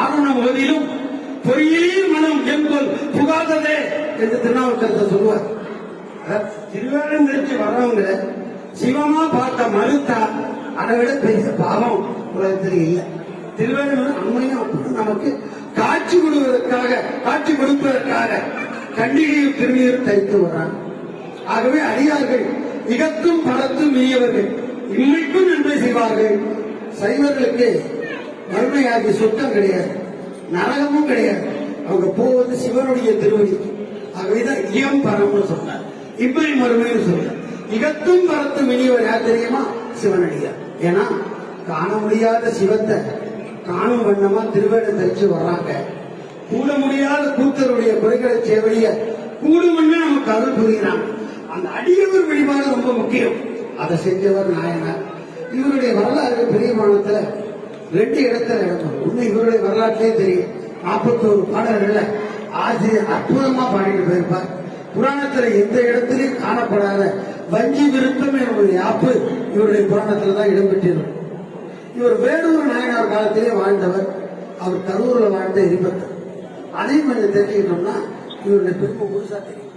ஆரண போதிலும் பொய்யில் மனம் என்பல் புகாததே என்று திருநாவுக்கரசர் சொல்லுவார். அதாவது திருவேலந்திற்கு வர்றவங்க சிவமா பார்த்த மறுத்தா அதை விட பெரிய பாவம் உலகத்தில் இல்லை. திருவேலூர் அம்மையும் நமக்கு காட்சி கொடுவதற்காக காட்சி கொடுப்பதற்காக கண்டிகையும் திருநீர் தைத்து வர்றாங்க ஆகவே அடியார்கள் இகத்தும் பலத்தும் மீயவர்கள் இன்னைக்கும் நன்மை செய்வார்கள். சைவர்களுக்கு மறுமையாகிய சொத்தம் கிடையாது. நரகமும் கிடையாது. அவங்க போவது சிவனுடைய திருவடி. ஆகவேதான் இயம் பரம்னு சொன்னார். இப்படி மறுமைன்னு சொல்றார். இகத்தும் பரத்தும் இனியவர் யார் தெரியுமா? சிவனடியார். ஏன்னா காண முடியாத சிவத்தை காணும் வண்ணமா திருவேடை தரிச்சு வர்றாங்க. கூட முடியாத கூத்தருடைய குறைகளை சேவடிய கூடுமண்ண நமக்கு அருள் புரிகிறாங்க அந்த அடியவர் வழிபாடு ரொம்ப முக்கியம். அதை செஞ்சவர் நாயனார். இவருடைய வரலாறு பெரிய மாநிலத்துல ரெண்டு இடத்துல நடக்கும் ஒண்ணு இவருடைய வரலாற்றிலே தெரியும். நாற்பத்தோரு பாடல்கள்ல ஆசிரியர் அற்புதமா பாடிட்டு போயிருப்பார். புராணத்துல எந்த இடத்திலையும் காணப்படாத வஞ்சி விருத்தம் என்னுடைய யாப்பு இவருடைய புராணத்துல தான் இடம்பெற்றிருக்கும். இவர் வேலூர் நாயனார் காலத்திலே வாழ்ந்தவர். அவர் கரூர்ல வாழ்ந்த எரிபத்தர் அதையும் கொஞ்சம் தெரிஞ்சுக்கிட்டோம்னா இவருடைய பெருமை முழுசா தெரியும்.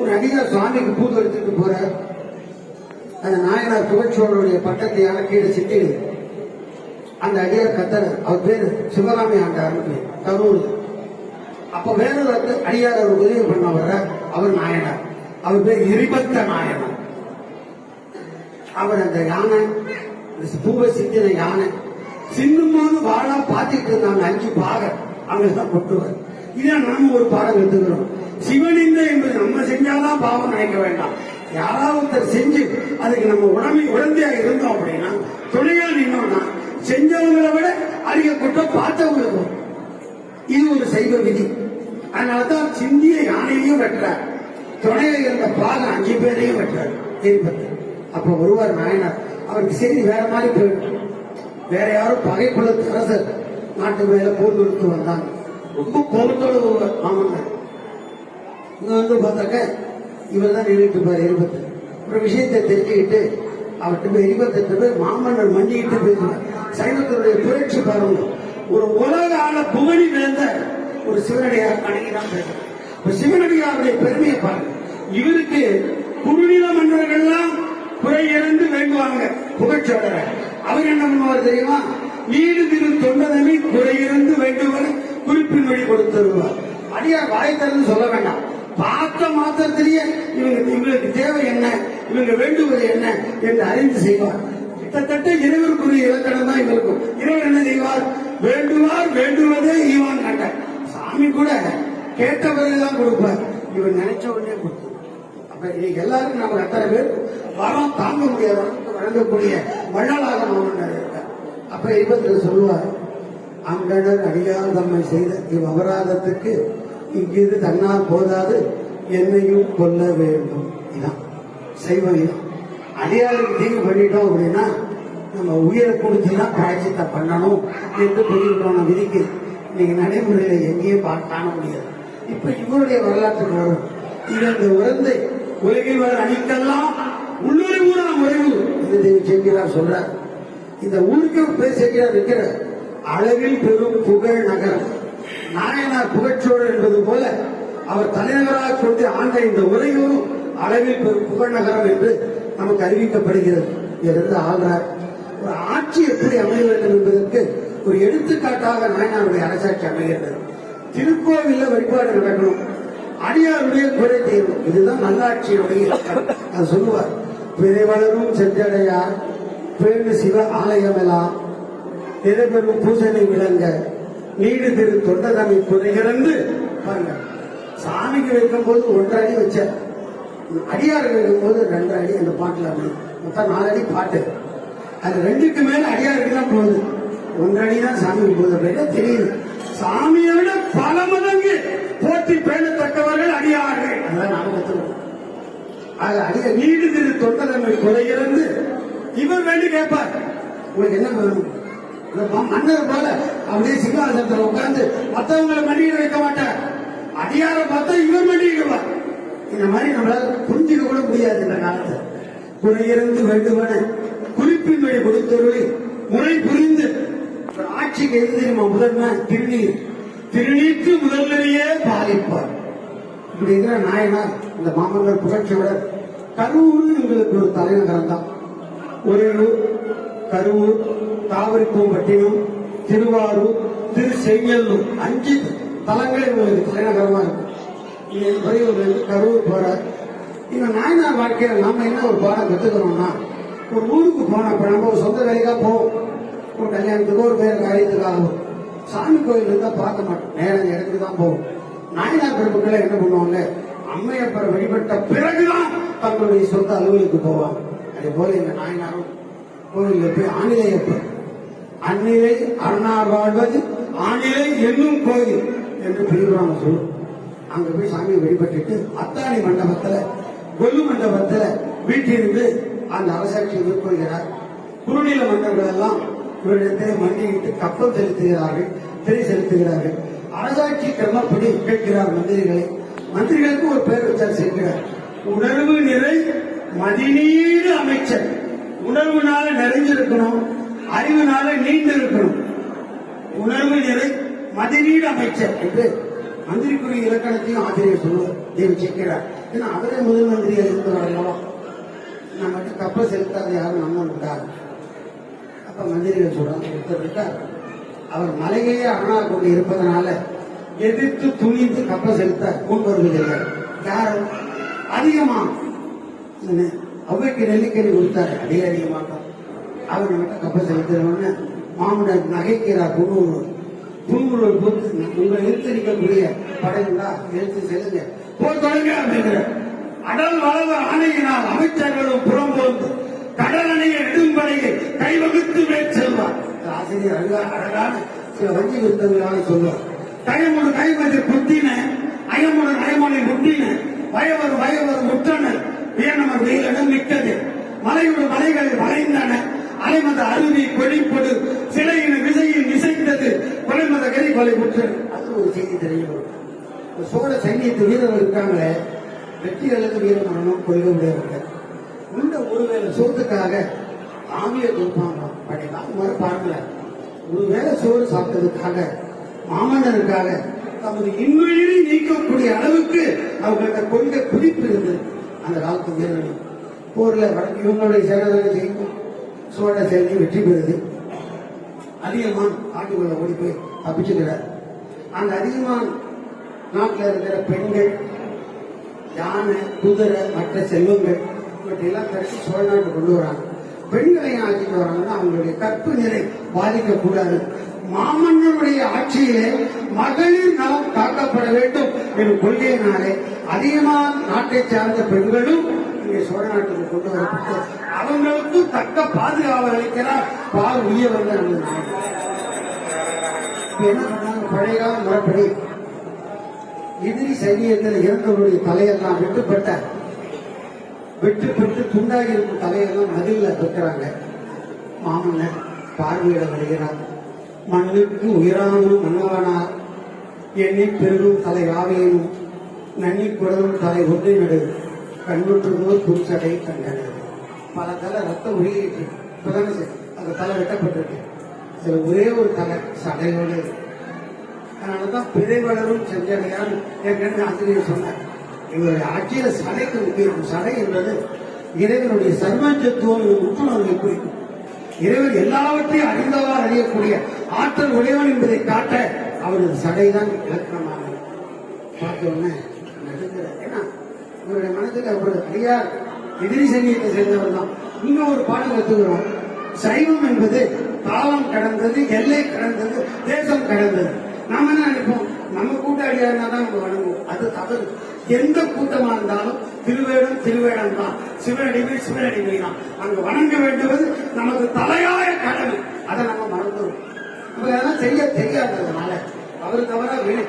ஒரு அடியார் சுவாமிக்கு பூத்து எடுத்துட்டு போறார். அந்த நாயனார் புகழ்ச்சோழருடைய பட்டத்தை கீழே சிட்டி அந்த அடியார் கத்தர் அவர் பேரு சிவகாமி ஆண்டார்னு பேர் கரூர். அப்ப வேறொரு அடியார் அவர் உதவி பண்ண வர்ற அவர் நாயனார். அவர் பேர் எரிபத்த நாயனார். அவர் அந்த யானை பூவை சிந்தின யானை சின்னும் வாழா பார்த்துட்டு இருந்தாங்க அஞ்சு பாகம் அங்கதான் கொட்டுவார். இதான் நாம ஒரு பாடம் எடுத்துக்கிறோம் சிவனிந்த என்பது நம்ம செஞ்சாதான் பாவம் நினைக்க வேண்டாம். யாராவது ஒருத்தர் செஞ்சு அதுக்கு நம்ம உடமை உடந்தையா இருந்தோம் அப்படின்னா துணையா நின்னோம்னா செஞ்சவங்களை விட அதிக குற்றம் பார்த்தவங்களுக்கு இது ஒரு சைவ விதி. அதனாலதான் சிந்திய யானையையும் வெட்டுறார். துணையில இருந்த பாகம் அஞ்சு பேரையும் வெட்டுறார். எரிபத்து அப்ப ஒருவர் நாயனார் அவருக்கு செய்தி வேற மாதிரி போயிட்டு வேற யாரும் பகைக்குலத்து அரசர் நாட்டு மேல போர் கொடுத்து வந்தாங்க ரொம்ப கோபத்தோடு ஆமாங்க மாமன்னர். இங்க வந்து பார்த்தாக்க இவர் தான் நின்றுட்டு இருப்பார் எரிபத்து ஒரு விஷயத்தை தெரிஞ்சுக்கிட்டு அவர்கிட்ட போய் எரிபத்து போய் மாமன்னர் மண்டிக்கிட்டு பேசுவார் சைவத்தினுடைய புரட்சி பாருங்க. ஒரு உலக ஆள புகழி வேந்த ஒரு சிவனடியார் அணுகிதான் பேசுறார் இப்ப சிவனடியாருடைய பெருமையை பாருங்க. இவருக்கு குறுநில மன்னர்கள்லாம் குறை இறந்து வேண்டுவாங்க புகழ்ச்சோழர அவர் என்ன பண்ணுவார் தெரியுமா? வீடு திரு தொண்டதனை குறையிருந்து வேண்டுவரை குறிப்பின் வழி கொடுத்துருவார். அடியார் வாய் சொல்ல வேண்டாம். பார்த்த மாத்திரத்திலேயே இவங்க இவங்களுக்கு தேவை என்ன? இவங்க வேண்டுவது என்ன என்று அறிந்து செய்வார். கிட்டத்தட்ட இறைவருக்குரிய இலக்கணம் தான் இவருக்கும். இறைவன் என்ன செய்வார்? வேண்டுவார் வேண்டுவதே ஈவான் கண்டார். சாமி கூட கேட்ட தான் கொடுப்பார். இவன் நினைச்ச உடனே கொடுத்தார் அப்ப இன்னைக்கு எல்லாரும் நம்ம எத்தனை பேர் வரம் தாங்க முடியாத வழங்கக்கூடிய வள்ளலாக மாமன்னர் இருக்கார். அப்ப இவர்கள் சொல்லுவார் அங்கனர் அடியார் தம்மை செய்த இவ் அபராதத்துக்கு இங்கிருந்து தன்னால் போதாது என்னையும் கொல்ல வேண்டும். இதான். சைவம் இதான் அடியாருக்கு தீங்கு பண்ணிட்டோம் அப்படின்னா நம்ம உயிரை கொடுத்து தான் பிராய்ச்சித்தை பண்ணணும் என்று புரியுறோம் விதிக்கு இன்னைக்கு நடைமுறையில எங்கேயும் காண முடியாது. இப்ப இவருடைய வரலாற்றுக்கு வரும். இந்த உறந்தை உலகில் வர அணிக்கெல்லாம் உள்ளுரை ஊரா உறைவு என்று தேவி செங்கிலார் சொல்றார். இந்த ஊருக்கு பேர் செங்கிறார் இருக்கிற அளவில் பெரும் புகழ் நகரம். நாயனார் புகழ்ச்சோழர் என்பது போல அவர் தலைநகராக கொண்டு ஆண்ட இந்த உறையூரும் அளவில் பெரும் புகழ் நகரம் என்று நமக்கு அறிவிக்கப்படுகிறது. இதிலிருந்து ஆள்றார். ஒரு ஆட்சி எப்படி அமைய வேண்டும் என்பதற்கு ஒரு எடுத்துக்காட்டாக நாயனாருடைய அரசாட்சி அமைகிறது திருக்கோவில்ல வழிபாடு நடக்கணும். அடியாருடைய குறை தீர்வும் இதுதான் நல்லாட்சியினுடைய அது சொல்லுவார் பிறைவளரும் சென்றடையார் பேரு சிவ ஆலயமெல்லாம் நிறைபெறும் பூசணி விளங்க நீடு திரு தொண்டதமை புதைகிறந்து பாருங்க சாமிக்கு வைக்கும் போது ஒன்றரை அடி வச்ச அடியாருக்கு வைக்கும் போது ரெண்டரை அடி அந்த பாட்டுல அப்படி. மொத்தம் நாலு அடி பாட்டு. அது ரெண்டுக்கு மேல அடியாருக்கு தான் போகுது. ஒன்றரை அடி தான் சாமிக்கு போகுது அப்படின்னா தெரியுது? சாமியை விட பல மடங்கு போற்றி பேணத்தக்கவர்கள் அடியார்கள். அதான் நாம கத்துக்கணும். அது அடிய நீடு திரு தொண்டதமை குறையிறந்து இவர் வேண்டி கேட்பார். உங்களுக்கு என்ன வேணும்? மன்னர் போல அப்படியே சிங்காசனத்தில் உட்கார்ந்து மற்றவங்களை மண்டியிட வைக்க மாட்டார். அடியார பார்த்தா இவர் மண்டியிடுவார். இந்த மாதிரி நம்மளால புரிஞ்சுக்க கூட முடியாது இந்த காலத்துல. குறையிறந்து வேண்டுமென குறிப்பின் வழி கொடுத்தொருளி முறை புரிந்து ஆட்சிக்கு எது தெரியுமா முதன்மை திருநீர். திருநீற்று முதல்வரையே பாதிப்பார். இப்படிங்கிற நாயனார் இந்த மாமன்னர் புகழ்ச்சியோட கரூர் எங்களுக்கு ஒரு தலைநகரம் தான் உறையூர் கரூர் தாவரிப்பூம்பட்டினம் திருவாரூர் திரு செங்கல்லூர் அஞ்சு தலங்கள் உங்களுக்கு தலைநகரமா இருக்கும் இங்க இருந்து கரூர் போறார். இந்த நாயனார் வாழ்க்கையில நாம என்ன ஒரு பாடம் கத்துக்கிறோம்னா ஒரு ஊருக்கு போனப்ப நம்ம ஒரு சொந்த வேலைக்கா போவோம். ஒரு கல்யாணத்துக்கோ ஒரு பேர் காரியத்துக்காக சாமி கோயில் இருந்தா பார்க்க மாட்டோம். நேரம் இடத்துக்கு தான் போவோம். நாயனார் பெருமக்களை என்ன பண்ணுவாங்க? அம்மையப்பரை வழிபட்ட பிறகுதான் தங்களுடைய சொந்த அலுவலுக்கு போவாங்க. அதே போல இந்த நாயனாரும் கோயிலில் போய் ஆங்கிலேயப்பர் அந்நிலை அண்ணா வாழ்வது ஆணிலை என்னும் கோயில் என்று பிரிவாங்க சொல்லும் அங்க போய் சாமியை வழிபட்டுட்டு அத்தாணி மண்டபத்துல கொல்லு மண்டபத்துல வீட்டிலிருந்து அந்த அரசாட்சி மேற்கொள்கிறார். குறுநில மன்னர்கள் எல்லாம் இவரிடத்தில் மண்டியிட்டு கப்பல் செலுத்துகிறார்கள் திரை செலுத்துகிறார்கள். அரசாட்சி கிரமப்படி கேட்கிறார் மந்திரிகளை. மந்திரிகளுக்கு ஒரு பேர் வச்சார் சேர்க்கிறார் உணர்வு நிறை மதிநீடு அமைச்சர் உணர்வுனால நிறைஞ்சிருக்கணும். அறிவினால நீண்டு இருக்கணும் உணர்வு நிறை மதிநீடு அமைச்சர் என்று மந்திரிக்குரிய இலக்கணத்தையும் ஆசிரியர் சொல்லுவார் தேவி சேர்க்கிறார் ஏன்னா அவரே முதல் மந்திரியா இருந்தவர் அல்லவா நம்ம மட்டும் கப்பல் செலுத்தாத யாரும் நம்ம உண்டாது. அப்ப மந்திரிகள் சொல்றாங்க உத்தரவிட்டார் அவர் மலையே அரணா கொண்டு இருப்பதனால எதிர்த்து துணிந்து கப்பல் செலுத்த முன் வருவதில்லை யாரும்? அதிகமா. என்ன, அவ்வைக்கு கொடுத்தாரு அதே அதிகமாக அவர் நம்மகிட்ட கப்பல் செலுத்துறவன்னு மாமனர் நகைக்கிறார் குரு புன்முருள் பொறுத்து உங்களை எழுத்தரிக்கக்கூடிய நிற்கக்கூடிய படைகளா நிறுத்தி செல்லுங்க. போர் தொடங்க அப்படிங்கிற அடல் வளவு ஆணையினால் அமைச்சர்களும் புறம்போந்து கடல் அணைய நெடும்படையை கைவகுத்து மேற் செல்வார் ஆசிரியர் அழகா அழகான சில வஞ்சி விருத்தங்களால சொல்வார். கைமுடு கைமதி புத்தின அயமுடு அயமொழி முட்டின வயவர் வயவர் முற்றனர் வீணமர் வெயிலிடம் மிக்கது. மலையோடு மலைகள் வளைந்தன அலைமத அருவி வெளிப்படு. சிலையின் விசையில் இசைந்தது. கொலைமத கறி கொலை முற்று அது ஒரு செய்தி தெரிய வரும் சோழ சைன்யத்து வீரர்கள் இருக்காங்களே வெற்றி வீர மரணம் கொள்க உடையவர்கள். உண்ட ஒருவேளை சோத்துக்காக ஆமிய கொடுப்பாங்க அப்படின்னா முறை பாருங்கள ஒருவேளை சோறு சாப்பிட்டதுக்காக மாமன்னருக்காக தமது இன்னுயிரை நீக்கக்கூடிய அளவுக்கு அவங்கள்ட்ட கொள்கை பிடிப்பு இருந்தது அந்த காலத்து வீரர்கள். போர்ல இவங்களுடைய சேனதை செய்யும் சோழ சேர்ந்து வெற்றி பெறுது. அதிகமான் ஆட்டுக்குள்ள ஓடி போய் தப்பிச்சுக்கிறார். அந்த அதிகமான் நாட்டில் இருக்கிற பெண்கள் யானை குதிரை மற்ற செல்வங்கள் இவற்றையெல்லாம் கட்டி சோழ நாட்டு கொண்டு வராங்க. பெண்களையும் ஆட்சிக்கு வராங்கன்னா அவங்களுடைய கற்பு நிலை பாதிக்கக்கூடாது. மாமன்னனுடைய ஆட்சியிலே மகளிர் நலம் காக்கப்பட வேண்டும் என்ற கொள்கையினாலே அதிகமான நாட்டை சார்ந்த பெண்களும் இங்கே சோழ நாட்டுக்கு கொண்டு வரப்பட்டு அவங்களுக்கு தக்க பாதுகாவல் அளிக்கிறார் பால் உய என்ன பண்ணாங்க பழைய கால முறைப்படி எதிரி சைனியத்தில் இறந்தவருடைய தலையெல்லாம் வெட்டுப்பட்ட வெட்டுப்பட்டு துண்டாகி இருக்கும் தலையெல்லாம் மதில்ல வைக்கிறாங்க. மாமன்னர் பார்வையிட வருகிறார். மண்ணுக்கு உயரானும் மன்னவனார். எண்ணி பெருகும் தலை ஆவியனும் நன்னி குடலும் தலை ஒன்றை நடு கண்ணுற்றுவோர் புன்சடை கண்டனர். பல தலை ரத்தம் ஒழுகிட்டு இப்பதானே சரி, அந்த தலை வெட்டப்பட்டிருக்கு. இதுல ஒரே ஒரு தலை சடையோடு அதனாலதான் பிறை வளரும் செஞ்சடையார் ஏற்கனவே ஆசிரியர் சொன்னார். இவருடைய ஆட்சியில சடைக்கு முக்கியம் சடை என்பது இறைவனுடைய சர்வஞ்சத்துவம் உற்றுணர்வை குறிக்கும். இறைவன் எல்லாவற்றையும் அறிந்தவாறு அறியக்கூடிய ஆற்றல் உடையவன் என்பதை காட்ட அவரது சடைதான் இலக்கணமாக பார்த்த உடனே ஏன்னா இவருடைய மனதுக்கு அவர் அறியார். எதிரி சங்கீதத்தை சேர்ந்தவர் தான். இன்னும் ஒரு பாடம் கத்துக்கிறோம். சைவம் என்பது காலம் கடந்தது எல்லை கடந்தது தேசம் கடந்தது. நாம என்ன நினைப்போம்? நம்ம கூட்டாளியா இருந்தா தான் நம்ம வணங்குவோம். அது தவறு. எந்த கூட்டமா இருந்தாலும் திருவேடம் திருவேடம் தான். சிவனடிமை சிவனடிமை தான். அங்க வணங்க வேண்டுவது நமக்கு தலையாய கடமை. அதை நம்ம மறந்துடும் நம்ம அதெல்லாம் செய்ய தெரியாததுனால அவர் தவிர வெளி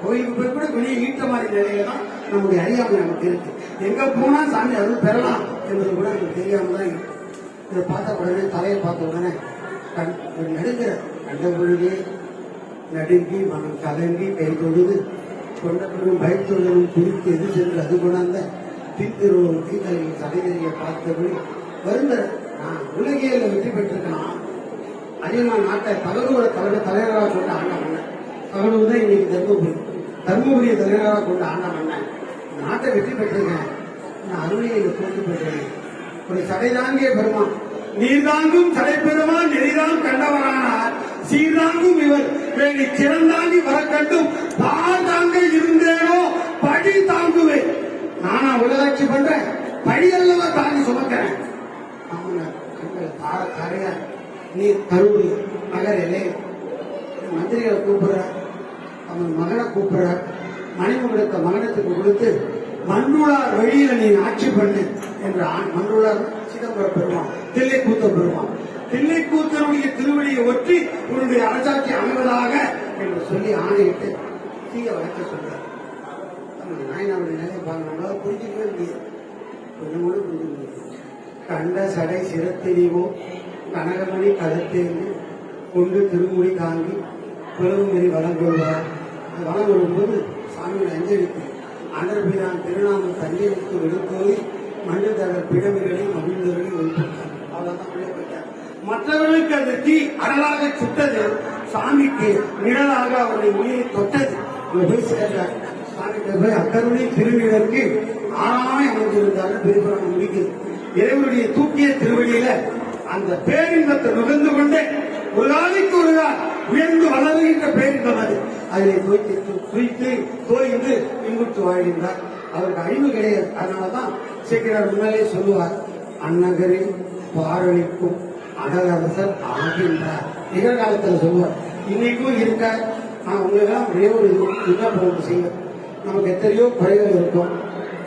கோயிலுக்கு போய் கூட வெளியே ஈட்ட மாதிரி நிலையில தான் நம்முடைய அறியாமை நமக்கு இருக்கு. எங்க போனா சாமி அருள் பெறலாம் என்பது கூட நமக்கு தெரியாம தான் இருக்கு. இதை பார்த்த உடனே தலையை பார்த்த உடனே கண் நடுங்கிற கண்ட பொழுதே நடுங்கி மனம் கலங்கி கை தொழுது கொண்டவரும் பயத்துடனும் குறித்து எது சென்று அது கொண்டாந்த பின்திருவும் தீதலையும் தலைவரையை பார்த்தபடி வருந்த நான் உலகியல வெற்றி பெற்றிருக்கலாம் அதிகமாக நாட்டை தகடுவரை தலைவர் தலைவராக கொண்டு ஆண்டாங்க மன்னன் தான் இன்னைக்கு தர்மபுரி. தர்மபுரியை தலைவராக கொண்ட ஆண்ட அண்ணன் நாட்டை வெற்றி பெற்றிருக்கேன் நான் அருமையை தோல்வி பெற்றேன் ஒரு சடைதாங்கே பெருமான் நீர்தாங்கும் சடை நெறிதான் கண்டவரானார். சீர்தாங்கும் இவர். வேண்டி சிறந்தாங்கி வர கண்டும் பால் தாங்க இருந்தேனோ படி தாங்குவேன். நானா உலகாட்சி பண்றேன். படி அல்லவா தாங்கி சுமக்கிறேன். அவங்க கண்கள் நீ கருவி நகரிலே மந்திரிகளை கூப்பிடுற அவன் மகனை கூப்பிடுற மனைவி கொடுத்த மகனத்துக்கு கொடுத்து மண்ணுளார் வழியில நீ ஆட்சி பண்ணு என்று ஆண் மண்ணுளார் சிதம்பர பெருமான் தில்லை கூத்த பெருமான். தில்லை கூத்தனுடைய திருவடியை ஒற்றி உன்னுடைய அரசாட்சி அமைவதாக என்று சொல்லி ஆணையிட்டு தீய வளர்க்க சொல்றார். நம்ம நாயனாவுடைய நிலையை பார்க்கணும் புரிஞ்சுக்கவே முடியாது. கொஞ்சம் கூட புரிஞ்சு முடியாது கண்ட சடை சிறத்தெறிவோ கனகமணி கதத்தேர்ந்து கொண்டு திருமுடி தாங்கி பெருமறி வளம் கொள்வார் அந்த வளம் வரும்போது சாமியோட அஞ்சலிக்கு அனர்பிரான் திருநாமம் தண்ணீருக்கு விடுத்தோய் மண்ணு தகர் பிழமைகளை மகிழ்ந்தவர்களை ஒழித்தார். அவ்வளவுதான் உள்ளே போயிட்டார். மற்றவர்களுக்கு அந்த தீ அடலாக சுட்டது சாமிக்கு நிழலாக அவருடைய உயிரை தொட்டது. அங்க போய் சேர்ந்தார் சாமிகிட்ட போய் அக்கருணை திருவிழருக்கு ஆறாமை அமைந்திருந்தார் பெருபுரம் முடிக்கிறது இறைவனுடைய தூக்கிய திருவடியில அந்த பேரின்பத்தை நுகர்ந்து கொண்டே ஒரு நாளைக்கு ஒரு நாள் உயர்ந்து வளருகின்ற பேரின்பம் அது அதிலே தோய்த்து துய்த்து தோய்ந்து இன்புற்று வாழ்கின்றார். அவருக்கு அறிவு கிடையாது. அதனாலதான் சீக்கிரம் முன்னாலே சொல்லுவார் அந்நகரில் பாரளிக்கும் அடலரசர் ஆகின்றார். நிகழ்காலத்தில் சொல்லுவார் இன்னைக்கும் இருக்க நான் உங்களுக்கெல்லாம் ஒரே ஒரு விண்ணப்பம் செய்வேன். நமக்கு எத்தனையோ குறைகள் இருக்கும்.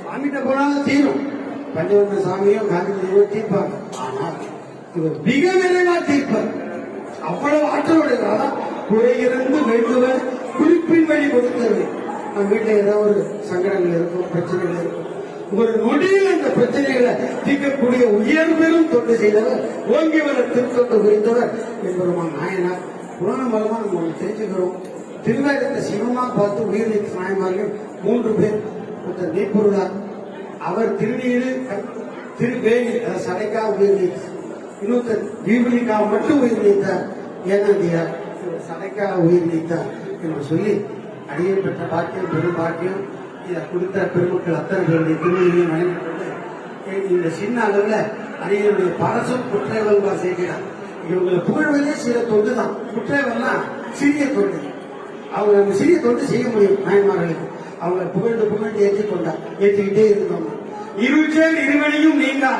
சாமிகிட்ட போனாலும் தீரும். பஞ்சவர்ண சாமியும் காந்திஜியோ தீர்ப்பாங்க. ஆனால் இவர் மிக விரைவாக தீர்ப்பார். அவ்வளவு ஆற்றலுடையதால குறையிருந்து வேண்டுவர் குறிப்பின் வழி கொடுத்தது நம்ம வீட்டில் ஏதாவது ஒரு சங்கடங்கள் இருக்கும் பிரச்சனைகள் இருக்கும். ஒரு நொடியில் அந்த பிரச்சனைகளை தீர்க்கக்கூடிய உயர் பெரும் தொண்டு செய்தவர் ஓங்கி வர திருத்தொண்டு புரிந்தவர் என்பருமா நாயனார் புராண மூலமா நம்ம தெரிஞ்சுக்கிறோம். திருவேகத்தை சிவமா பார்த்து உயிர்நீத்த நாயன்மார்கள் மூன்று பேர். ஒருத்தர் நீப்பொருளார் அவர் திருநீரு திருவேணி சடைக்கா உயிர் இன்னொருத்தர் தீபலிக்கா மட்டும் உயிர் நீத்தார். ஏனாந்தியார் இவர் சடைக்கா உயிர் நீத்தார் என்று சொல்லி அடியை பெற்ற பாக்கியம் பெரும் பாக்கியம். இதை கொடுத்த பெருமக்கள் அத்தனை பேருடைய திருநீரையும் கொண்டு இந்த சின்ன அளவில் அடியனுடைய பரசும் குற்றவல்வா செய்கிறார். இவங்களை புகழ்வதே சில தொண்டு தான். குற்றவெல்லாம் சிறிய தொண்டு. அவங்க நம்ம சிறிய தொண்டு செய்ய முடியும் நாயன்மார்களுக்கு. அவங்களை புகழ்ந்து புகழ்ந்து ஏற்றிக்கொண்டார். ஏற்றிக்கிட்டே இருந்தோம். இருச்சேர் இருவனையும் நீங்கா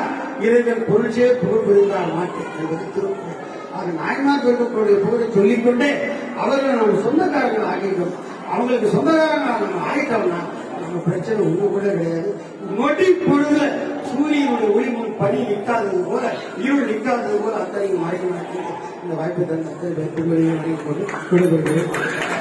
இறைவன் பொருள்சே புகழ் புரிந்தார் மாட்டேன் என்பது திருக்குறள். ஆக நாயன்மார் பெருமக்களுடைய புகழை சொல்லிக்கொண்டே அவர்களை நம்ம சொந்தக்காரர்கள் ஆகிட்டோம் அவங்களுக்கு சொந்தக்காரங்கள் நம்ம ஆகிட்டோம்னா நம்ம பிரச்சனை ஒண்ணு கூட கிடையாது. நொடி பொழுதுல சூரியனுடைய ஒளி முன் பனி நிற்காதது போல இருள் நிற்காதது போல அத்தனை மாறி மாட்டேங்குது இந்த வாய்ப்பு தந்த அத்தனை பேர் திருமணியை வழங்கி கொண்டு